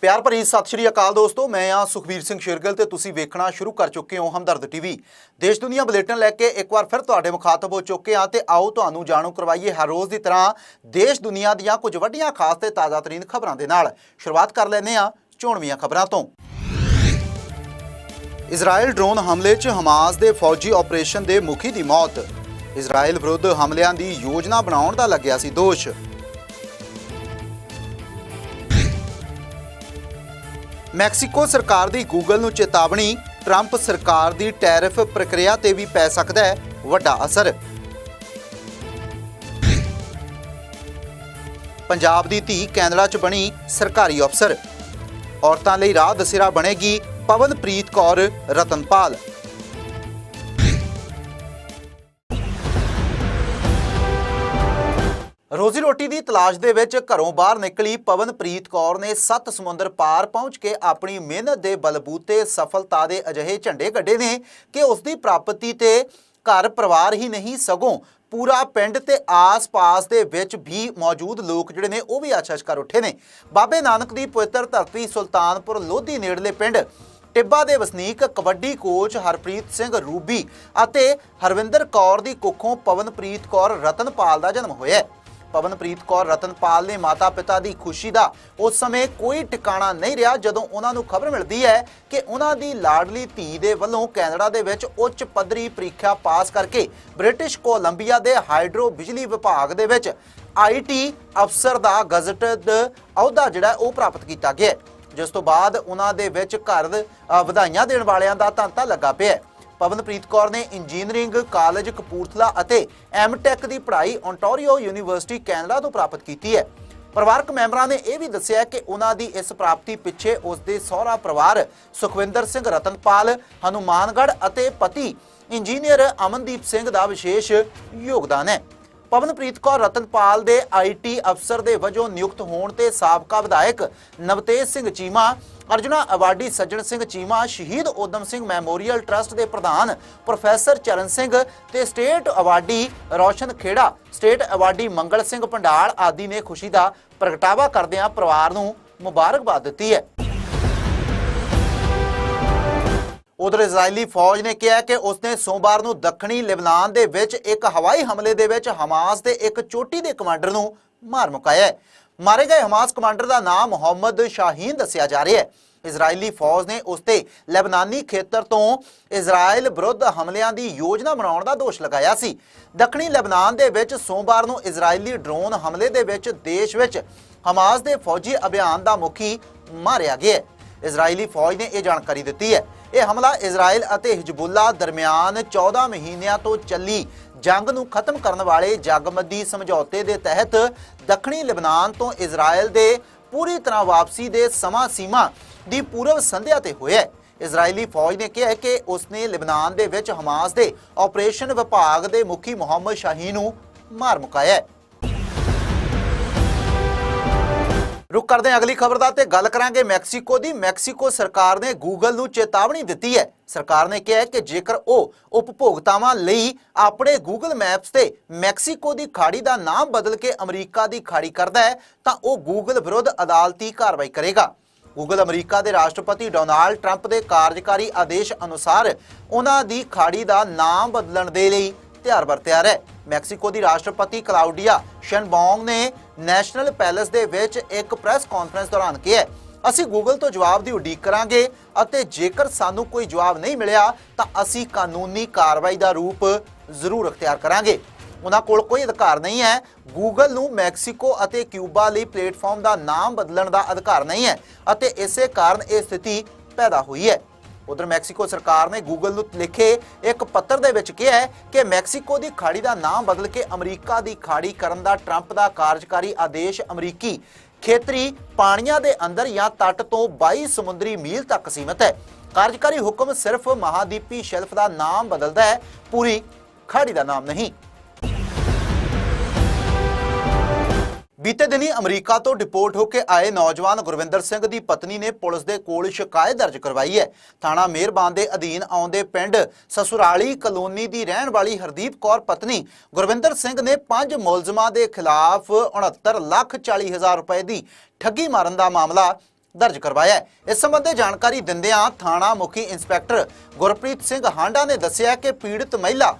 ਪਿਆਰ ਭਰੀ ਸਤਿ ਸ਼੍ਰੀ ਅਕਾਲ ਦੋਸਤੋ, ਮੈਂ ਆ ਸੁਖਵੀਰ ਸਿੰਘ ਸ਼ੇਰਗਿੱਲ ਤੇ ਤੁਸੀਂ ਵੇਖਣਾ ਸ਼ੁਰੂ ਕਰ ਚੁੱਕੇ ਹੋ ਹਮਦਰਦ ਟੀਵੀ ਦੇਸ਼ ਦੁਨੀਆ ਬੁਲੇਟਿਨ ਲੈ ਕੇ ਇੱਕ ਵਾਰ ਫਿਰ ਤੁਹਾਡੇ ਮੁਖਾਤਬ ਹੋ ਚੁੱਕੇ ਆ ਤੇ ਆਓ ਤੁਹਾਨੂੰ ਜਾਣੂ ਕਰਵਾਈਏ ਹਰ ਰੋਜ਼ ਦੀ ਤਰ੍ਹਾਂ ਦੇਸ਼ ਦੁਨੀਆ ਦੀਆਂ ਕੁਝ ਵੱਡੀਆਂ ਖਾਸ ਤੇ ਤਾਜ਼ਾ ਤਰੀਨ ਖਬਰਾਂ ਦੇ ਨਾਲ। ਸ਼ੁਰੂਆਤ ਕਰ ਲੈਂਦੇ ਆ ਚੋਣਵੀਆਂ ਖਬਰਾਂ ਤੋਂ। ਇਜ਼ਰਾਈਲ ਡਰੋਨ ਹਮਲੇ 'ਚ ਹਮਾਸ ਦੇ ਫੌਜੀ ਆਪਰੇਸ਼ਨ ਦੇ ਮੁਖੀ ਦੀ ਮੌਤ। ਇਜ਼ਰਾਈਲ ਵਿਰੁੱਧ ਹਮਲਿਆਂ ਦੀ ਯੋਜਨਾ ਬਣਾਉਣ ਦਾ ਲੱਗਿਆ ਸੀ ਦੋਸ਼। ਮੈਕਸੀਕੋ ਸਰਕਾਰ ਦੀ ਗੂਗਲ ਨੂੰ ਚੇਤਾਵਨੀ ਟਰੰਪ ਸਰਕਾਰ ਦੀ ਟੈਰਿਫ ਪ੍ਰਕਿਰਿਆ ਤੇ ਵੀ ਪੈ ਸਕਦਾ ਹੈ ਵੱਡਾ ਅਸਰ। ਪੰਜਾਬ ਦੀ ਧੀ ਕੈਨੇਡਾ 'ਚ ਬਣੀ ਸਰਕਾਰੀ ਅਫਸਰ। ਔਰਤਾਂ ਲਈ ਰਾਹ ਦਸਿਰਾ ਬਣੇਗੀ ਪਵਨਪ੍ਰੀਤ ਕੌਰ ਰਤਨਪਾਲ। ਰੋਜ਼ੀ ਰੋਟੀ ਦੀ ਤਲਾਸ਼ ਦੇ ਵਿੱਚ ਘਰੋਂ ਬਾਹਰ ਨਿਕਲੀ ਪਵਨਪ੍ਰੀਤ ਕੌਰ ਨੇ ਸੱਤ ਸਮੁੰਦਰ ਪਾਰ ਪਹੁੰਚ ਕੇ ਆਪਣੀ ਮਿਹਨਤ ਦੇ ਬਲਬੂਤੇ ਸਫਲਤਾ ਦੇ ਅਜਿਹੇ ਝੰਡੇ ਕੱਢੇ ਨੇ ਕਿ ਉਸ ਦੀ ਪ੍ਰਾਪਤੀ ਤੇ ਘਰ ਪਰਿਵਾਰ ਹੀ ਨਹੀਂ, ਸਗੋਂ ਪੂਰਾ ਪਿੰਡ ਤੇ ਆਸ-ਪਾਸ ਦੇ ਵਿੱਚ ਵੀ ਮੌਜੂਦ ਲੋਕ ਜਿਹੜੇ ਨੇ, ਉਹ ਵੀ ਆਸ਼ਾਸ਼ ਕਰ ਉੱਠੇ ਨੇ। ਬਾਬੇ ਨਾਨਕ ਦੀ ਪਵਿੱਤਰ ਧਰਤੀ ਸੁਲਤਾਨਪੁਰ ਲੋਧੀ ਨੇੜਲੇ ਪਿੰਡ ਟਿੱਬਾ ਦੇ ਵਸਨੀਕ ਕਬੱਡੀ ਕੋਚ ਹਰਪ੍ਰੀਤ ਸਿੰਘ ਰੂਬੀ ਅਤੇ ਹਰਵਿੰਦਰ ਕੌਰ ਦੀ ਕੁੱਖੋਂ ਪਵਨਪ੍ਰੀਤ ਕੌਰ ਰਤਨਪਾਲ ਦਾ ਜਨਮ ਹੋਇਆ ਹੈ। ਪਵਨਪ੍ਰੀਤ ਕੌਰ ਰਤਨਪਾਲ ਨੇ ਮਾਤਾ-ਪਿਤਾ ਦੀ ਖੁਸ਼ੀ ਦਾ ਉਸ ਸਮੇਂ ਕੋਈ ਟਿਕਾਣਾ ਨਹੀਂ ਰਿਹਾ ਜਦੋਂ ਉਹਨਾਂ ਨੂੰ ਖਬਰ ਮਿਲਦੀ ਹੈ ਕਿ ਉਹਨਾਂ ਦੀ ਲਾਡਲੀ ਧੀ ਦੇ ਵੱਲੋਂ ਕੈਨੇਡਾ ਦੇ ਵਿੱਚ ਉੱਚ ਪੱਧਰੀ ਪ੍ਰੀਖਿਆ ਪਾਸ ਕਰਕੇ ਬ੍ਰਿਟਿਸ਼ ਕੋਲੰਬੀਆ ਦੇ ਹਾਈਡਰੋ ਬਿਜਲੀ ਵਿਭਾਗ ਦੇ ਵਿੱਚ ਆਈਟੀ ਅਫਸਰ ਦਾ ਗਜ਼ਟਡ ਅਹੁਦਾ ਜਿਹੜਾ ਉਹ ਪ੍ਰਾਪਤ ਕੀਤਾ ਗਿਆ ਜਿਸ ਤੋਂ ਬਾਅਦ ਉਹਨਾਂ ਦੇ ਵਿੱਚ ਘਰ ਵਧਾਈਆਂ ਦੇਣ ਵਾਲਿਆਂ ਦਾ ਤਾਂਤਾ ਲੱਗਾ ਪਿਆ ਪਵਨਪ੍ਰੀਤ ਕੌਰ ਨੇ ਇੰਜੀਨੀਅਰਿੰਗ, ਕਾਲਜ, ਕਪੂਰਥਲਾ ਅਤੇ ਐਮਟੈਕ ਦੀ ਪੜ੍ਹਾਈ ਓਨਟਾਰੀਓ ਯੂਨੀਵਰਸਿਟੀ ਕੈਨੇਡਾ ਤੋਂ ਪ੍ਰਾਪਤ ਕੀਤੀ ਹੈ। ਪਰਿਵਾਰਕ ਮੈਂਬਰਾਂ ਨੇ ਇਹ ਵੀ ਦੱਸਿਆ ਕਿ ਉਹਨਾਂ ਦੀ ਇਸ ਪ੍ਰਾਪਤੀ ਪਿੱਛੇ ਉਸ ਦੇ ਸਹੁਰਾ ਪਰਿਵਾਰ ਸੁਖਵਿੰਦਰ ਸਿੰਘ ਰਤਨਪਾਲ, ਹਨੂਮਾਨਗੜ੍ਹ ਅਤੇ ਪਤੀ ਇੰਜੀਨੀਅਰ ਅਮਨਦੀਪ ਸਿੰਘ ਦਾ ਵਿਸ਼ੇਸ਼ ਯੋਗਦਾਨ ਹੈ। ਪਵਨਪ੍ਰੀਤ ਕੌਰ ਰਤਨਪਾਲ ਦੇ ਆਈਟੀ ਅਫਸਰ ਦੇ ਵਜੋਂ ਨਿਯੁਕਤ ਹੋਣ ਤੇ ਸਾਬਕਾ ਵਿਧਾਇਕ ਨਵਤੇਜ ਸਿੰਘ ਚੀਮਾ, ਅਰਜੁਨਾ ਅਵਾਰਡੀ ਸੱਜਣ ਸਿੰਘ ਚੀਮਾ, ਸ਼ਹੀਦ ਊਧਮ ਸਿੰਘ ਮੈਮੋਰੀਅਲ ਟਰਸਟ ਦੇ ਪ੍ਰਧਾਨ ਪ੍ਰੋਫੈਸਰ ਚਰਨ ਸਿੰਘ ਤੇ state awardee Raushan Khera, state awardee Mangal Singh ਪੰਡਾਲ ਆਦਿ ਨੇ ਖੁਸ਼ੀ ਦਾ ਪ੍ਰਗਟਾਵਾ ਕਰਦਿਆਂ ਪਰਿਵਾਰ ਨੂੰ ਮੁਬਾਰਕਬਾਦ ਦਿੱਤੀ ਹੈ। ਉਧਰ ਇਜ਼ਰਾਈਲੀ ਫੌਜ ਨੇ ਕਿਹਾ ਕਿ ਉਸਨੇ ਸੋਮਵਾਰ ਨੂੰ ਦੱਖਣੀ ਲਿਬਨਾਨ ਦੇ ਵਿੱਚ ਇੱਕ ਹਵਾਈ ਹਮਲੇ ਦੇ ਵਿੱਚ ਹਮਾਸ ਦੇ ਇੱਕ ਚੋਟੀ ਦੇ ਕਮਾਂਡਰ ਨੂੰ ਮਾਰ ਮੁਕਾਇਆ ਹੈ। ਮਾਰੇ ਗਏ ਹਮਾਸ ਕਮਾਂਡਰ ਦਾ ਨਾਮ ਮੁਹੰਮਦ ਸ਼ਾਹੀਨ ਦੱਸਿਆ ਜਾ ਰਿਹਾ ਹੈ। ਇਜ਼ਰਾਈਲੀ ਫੌਜ ਨੇ ਉਸ ਤੇ ਲੈਬਨਾਨੀ ਖੇਤਰ ਤੋਂ ਇਜ਼ਰਾਈਲ ਵਿਰੁੱਧ ਹਮਲਿਆਂ ਦੀ ਯੋਜਨਾ ਬਣਾਉਣ ਦਾ ਦੋਸ਼ ਲਗਾਇਆ ਸੀ। ਦੱਖਣੀ ਲੈਬਨਾਨ ਦੇ ਵਿੱਚ ਸੋਮਵਾਰ ਨੂੰ ਇਜ਼ਰਾਈਲੀ ਡਰੋਨ ਹਮਲੇ ਦੇ ਵਿੱਚ ਦੇਸ਼ ਵਿੱਚ ਹਮਾਸ ਦੇ ਫੌਜੀ ਅਭਿਆਨ ਦਾ ਮੁਖੀ ਮਾਰਿਆ ਗਿਆ ਹੈ। ਇਜ਼ਰਾਈਲੀ ਫੌਜ ਨੇ ਇਹ ਜਾਣਕਾਰੀ ਦਿੱਤੀ ਹੈ। ਇਹ ਹਮਲਾ ਇਜ਼ਰਾਈਲ ਅਤੇ ਹਿਜਬੁੱਲਾ ਦਰਮਿਆਨ 14 ਮਹੀਨਿਆਂ ਤੋਂ ਚੱਲੀ ਜੰਗ ਨੂੰ ਖਤਮ ਕਰਨ ਵਾਲੇ ਜਗਮੱਦੀ ਸਮਝੌਤੇ ਦੇ ਤਹਿਤ ਦੱਖਣੀ ਲਿਬਨਾਨ ਤੋਂ ਇਜ਼ਰਾਈਲ ਦੇ ਪੂਰੀ ਤਰ੍ਹਾਂ ਵਾਪਸੀ ਦੇ ਸਮਾਂ ਸੀਮਾ ਦੀ ਪੂਰਵ ਸੰਧਿਆ ਤੇ ਹੋਇਆ ਇਜ਼ਰਾਈਲੀ ਫੌਜ ਨੇ ਕਿਹਾ ਕਿ ਉਸਨੇ ਲਿਬਨਾਨ ਦੇ ਵਿੱਚ ਹਮਾਸ ਦੇ ਆਪਰੇਸ਼ਨ ਵਿਭਾਗ ਦੇ ਮੁਖੀ ਮੁਹੰਮਦ ਸ਼ਾਹੀ ਨੂੰ ਮਾਰ ਮੁਕਾਇਆ ਹੈ। ਰੁਕ ਕਰਦੇ ਹਾਂ, ਅਗਲੀ ਖਬਰ ਦਾ ਤੇ ਗੱਲ ਕਰਾਂਗੇ ਮੈਕਸੀਕੋ ਦੀ। ਮੈਕਸੀਕੋ ਸਰਕਾਰ ਨੇ ਗੂਗਲ ਨੂੰ ਚੇਤਾਵਨੀ ਦਿੱਤੀ ਹੈ। ਸਰਕਾਰ ਨੇ ਕਿਹਾ ਕਿ ਜੇਕਰ ਉਹ ਉਪਭੋਗਤਾਵਾਂ ਲਈ ਆਪਣੇ ਗੂਗਲ ਮੈਪਸ ਤੇ ਮੈਕਸੀਕੋ ਦੀ ਖਾੜੀ ਦਾ ਨਾਮ ਬਦਲ ਕੇ ਅਮਰੀਕਾ ਦੀ ਖਾੜੀ ਕਰਦਾ ਹੈ, ਤਾਂ ਉਹ ਗੂਗਲ ਵਿਰੁੱਧ ਅਦਾਲਤੀ ਕਾਰਵਾਈ ਕਰੇਗਾ। ਗੂਗਲ ਅਮਰੀਕਾ ਦੇ ਰਾਸ਼ਟਰਪਤੀ ਡੋਨਾਲਡ ਟਰੰਪ ਦੇ ਕਾਰਜਕਾਰੀ ਆਦੇਸ਼ ਅਨੁਸਾਰ ਉਹਨਾਂ ਦੀ ਖਾੜੀ ਦਾ ਨਾਮ ਬਦਲਣ ਦੇ ਲਈ ਤਿਆਰ ਬਰ ਤਿਆਰ ਹੈ। ਮੈਕਸੀਕੋ ਦੀ ਰਾਸ਼ਟਰਪਤੀ ਕਲਾਉਡੀਆ ਸ਼ਨਬੌਂਗ ਨੇ ਨੈਸ਼ਨਲ ਪੈਲੇਸ ਦੇ ਵਿੱਚ ਇੱਕ ਪ੍ਰੈਸ ਕਾਨਫਰੰਸ ਦੌਰਾਨ ਕਿਹਾ ਅਸੀਂ ਗੂਗਲ ਤੋਂ ਜਵਾਬ ਦੀ ਉਡੀਕ ਕਰਾਂਗੇ ਅਤੇ ਜੇਕਰ ਸਾਨੂੰ ਕੋਈ ਜਵਾਬ ਨਹੀਂ ਮਿਲਿਆ, ਤਾਂ ਅਸੀਂ ਕਾਨੂੰਨੀ ਕਾਰਵਾਈ ਦਾ ਰੂਪ ਜ਼ਰੂਰ ਅਖਤਿਆਰ ਕਰਾਂਗੇ। ਉਹਨਾਂ ਕੋਲ ਕੋਈ ਅਧਿਕਾਰ ਨਹੀਂ ਹੈ। ਗੂਗਲ ਨੂੰ ਮੈਕਸੀਕੋ ਅਤੇ ਕਿਊਬਾ ਲਈ ਪਲੇਟਫਾਰਮ ਦਾ ਨਾਮ ਬਦਲਣ ਦਾ ਅਧਿਕਾਰ ਨਹੀਂ ਹੈ ਅਤੇ ਇਸੇ ਕਾਰਨ ਇਹ ਸਥਿਤੀ ਪੈਦਾ ਹੋਈ ਹੈ। ਉਧਰ ਮੈਕਸੀਕੋ ਸਰਕਾਰ ਨੇ ਗੂਗਲ ਨੂੰ ਲਿਖੇ ਇੱਕ ਪੱਤਰ ਦੇ ਵਿੱਚ ਕਿਹਾ ਹੈ ਕਿ ਮੈਕਸੀਕੋ ਦੀ ਖਾੜੀ ਦਾ ਨਾਮ ਬਦਲ ਕੇ ਅਮਰੀਕਾ ਦੀ ਖਾੜੀ ਕਰਨ ਦਾ ਟਰੰਪ ਦਾ ਕਾਰਜਕਾਰੀ ਆਦੇਸ਼ ਅਮਰੀਕੀ ਖੇਤਰੀ ਪਾਣੀਆਂ ਦੇ ਅੰਦਰ ਜਾਂ ਤੱਟ ਤੋਂ 22 ਸਮੁੰਦਰੀ ਮੀਲ ਤੱਕ ਸੀਮਤ ਹੈ। ਕਾਰਜਕਾਰੀ ਹੁਕਮ ਸਿਰਫ ਮਹਾਦੀਪੀ ਸ਼ੈਲਫ ਦਾ ਨਾਮ ਬਦਲਦਾ ਹੈ, ਪੂਰੀ ਖਾੜੀ ਦਾ ਨਾਮ ਨਹੀਂ। ਬੀਤੇ ਦਿਨੀ ਅਮਰੀਕਾ ਤੋਂ ਡਿਪੋਰਟ ਹੋ ਕੇ ਆਏ ਨੌਜਵਾਨ ਗੁਰਵਿੰਦਰ ਸਿੰਘ ਦੀ ਪਤਨੀ ਨੇ ਪੁਲਿਸ ਦੇ ਕੋਲ ਸ਼ਿਕਾਇਤ ਦਰਜ ਕਰਵਾਈ ਹੈ। ਥਾਣਾ ਮਿਹਰਬਾਨ ਦੇ ਅਧੀਨ ਆਉਂਦੇ ਪਿੰਡ ਸਸੁਰਾਲੀ ਕਲੋਨੀ ਦੀ ਰਹਿਣ ਵਾਲੀ ਹਰਦੀਪ ਕੌਰ ਪਤਨੀ ਗੁਰਵਿੰਦਰ ਸਿੰਘ ਨੇ ਪੰਜ ਮੁਲਜ਼ਮਾਂ ਦੇ ਖਿਲਾਫ 69 ਲੱਖ 40 ਹਜ਼ਾਰ ਰੁਪਏ ਦੀ ਠੱਗੀ ਮਾਰਨ ਦਾ ਮਾਮਲਾ ਦਰਜ ਕਰਵਾਇਆ ਹੈ। ਇਸ ਸੰਬੰਧੀ ਜਾਣਕਾਰੀ ਦਿੰਦਿਆਂ ਥਾਣਾ ਮੁਖੀ ਇੰਸਪੈਕਟਰ ਗੁਰਪ੍ਰੀਤ ਸਿੰਘ ਹਾਂਡਾ ਨੇ ਦੱਸਿਆ ਕਿ ਪੀੜਤ ਮਹਿਲਾ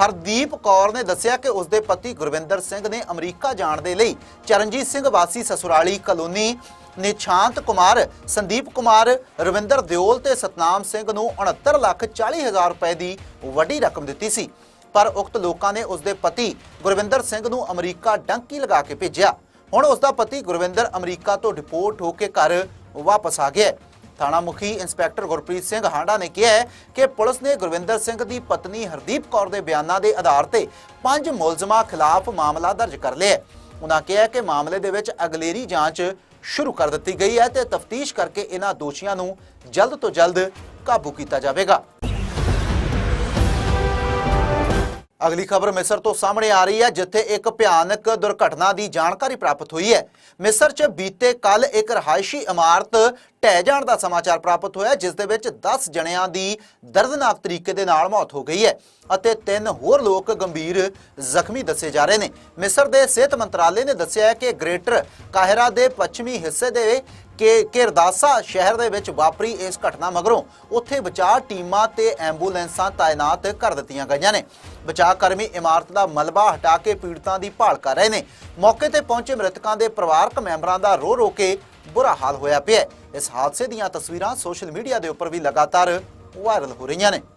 ਹਰਦੀਪ ਕੌਰ ਨੇ ਦੱਸਿਆ ਕਿ ਉਸ ਦੇ ਪਤੀ ਗੁਰਵਿੰਦਰ ਸਿੰਘ ਨੇ ਅਮਰੀਕਾ ਜਾਣ ਦੇ ਲਈ ਚਰਨਜੀਤ ਸਿੰਘ ਵਾਸੀ ਸਸੁਰਾਲੀ ਕਲੋਨੀ ਨਿਸ਼ਾਂਤ ਕੁਮਾਰ, ਸੰਦੀਪ ਕੁਮਾਰ, ਰਵਿੰਦਰ ਦਿਓਲ ਤੇ ਸਤਨਾਮ ਸਿੰਘ ਨੂੰ 69 ਲੱਖ 40 ਹਜ਼ਾਰ ਰੁਪਏ ਦੀ ਵੱਡੀ ਰਕਮ ਦਿੱਤੀ ਸੀ। ਪਰ ਉਕਤ ਲੋਕਾਂ ਨੇ ਉਸ ਦੇ ਪਤੀ ਗੁਰਵਿੰਦਰ ਸਿੰਘ ਨੂੰ ਅਮਰੀਕਾ ਡੰਕੀ ਲਗਾ ਕੇ ਭੇਜਿਆ। ਹੁਣ ਉਸ ਦਾ ਪਤੀ ਗੁਰਵਿੰਦਰ ਅਮਰੀਕਾ ਤੋਂ ਡਿਪੋਰਟ ਹੋ ਕੇ ਘਰ ਵਾਪਸ ਆ ਗਿਆ ਥਾਣਾ ਮੁਖੀ ਇੰਸਪੈਕਟਰ ਗੁਰਪ੍ਰੀਤ ਸਿੰਘ ਹਾਂਡਾ ਨੇ ਕਿਹਾ ਕਿ ਪੁਲਿਸ ਨੇ ਗੁਰਵਿੰਦਰ ਸਿੰਘ ਦੀ ਪਤਨੀ ਹਰਦੀਪ ਕੌਰ ਦੇ ਬਿਆਨਾਂ ਦੇ ਆਧਾਰ ਤੇ ਪੰਜ ਮੁਲਜ਼ਮਾਂ ਖਿਲਾਫ ਮਾਮਲਾ ਦਰਜ ਕਰ ਲਿਆ ਉਹਨਾਂ ਕਿਹਾ ਕਿ ਮਾਮਲੇ ਦੇ ਵਿੱਚ ਅਗਲੇਰੀ ਜਾਂਚ ਸ਼ੁਰੂ ਕਰ ਦਿੱਤੀ ਗਈ ਹੈ ਤੇ ਤਫਤੀਸ਼ ਕਰਕੇ ਇਹਨਾਂ ਦੋਸ਼ੀਆਂ ਨੂੰ ਜਲਦ ਤੋਂ ਜਲਦ ਕਾਬੂ ਕੀਤਾ ਜਾਵੇਗਾ। ਅਗਲੀ ਖਬਰ ਮਿਸਰ ਤੋਂ ਸਾਹਮਣੇ ਆ ਰਹੀ ਹੈ, ਜਿੱਥੇ ਇੱਕ ਭਿਆਨਕ ਦੁਰਘਟਨਾ ਦੀ ਜਾਣਕਾਰੀ ਪ੍ਰਾਪਤ ਹੋਈ ਹੈ। ਮਿਸਰ 'ਚ ਬੀਤੇ ਕੱਲ ਇੱਕ ਰਹਾਇਸ਼ੀ ਇਮਾਰਤ ਢਹਿ ਜਾਣ ਦਾ ਸਮਾਚਾਰ ਪ੍ਰਾਪਤ ਹੋਇਆ, ਜਿਸ ਦੇ ਵਿੱਚ 10 ਜਣਿਆਂ ਦੀ ਦਰਦਨਾਕ ਤਰੀਕੇ ਦੇ ਨਾਲ ਮੌਤ ਹੋ ਗਈ ਹੈ ਅਤੇ ਤਿੰਨ ਹੋਰ ਲੋਕ ਗੰਭੀਰ ਜ਼ਖਮੀ ਦੱਸੇ ਜਾ ਰਹੇ ਨੇ। ਮਿਸਰ ਦੇ ਸਿਹਤ ਮੰਤਰਾਲੇ ਨੇ ਦੱਸਿਆ ਹੈ ਕਿ ਗ੍ਰੇਟਰ ਕਾਹਿਰਾ ਦੇ ਪੱਛਮੀ ਹਿੱਸੇ ਦੇ ਕਿ ਕਿਰਦਾਸਾ ਸ਼ਹਿਰ ਦੇ ਵਿੱਚ ਵਾਪਰੀ ਇਸ ਘਟਨਾ ਮਗਰੋਂ ਉੱਥੇ ਬਚਾਅ ਟੀਮਾਂ ਤੇ ਐਂਬੂਲੈਂਸਾਂ ਤਾਇਨਾਤ ਕਰ ਦਿੱਤੀਆਂ ਗਈਆਂ ਨੇ। ਬਚਾਅ ਕਰਮੀ ਇਮਾਰਤ ਦਾ ਮਲਬਾ ਹਟਾ ਕੇ ਪੀੜਤਾਂ ਦੀ ਭਾਲ ਕਰ ਰਹੇ ਨੇ। ਮੌਕੇ ਤੇ ਪਹੁੰਚੇ ਮ੍ਰਿਤਕਾਂ ਦੇ ਪਰਿਵਾਰਕ ਮੈਂਬਰਾਂ ਦਾ ਰੋ ਰੋ ਕੇ ਬੁਰਾ ਹਾਲ ਹੋਇਆ ਪਿਆ ਇਸ ਹਾਦਸੇ ਦੀਆਂ ਤਸਵੀਰਾਂ ਸੋਸ਼ਲ ਮੀਡੀਆ ਦੇ ਉੱਪਰ ਵੀ ਲਗਾਤਾਰ ਵਾਇਰਲ ਹੋ ਰਹੀਆਂ ਨੇ।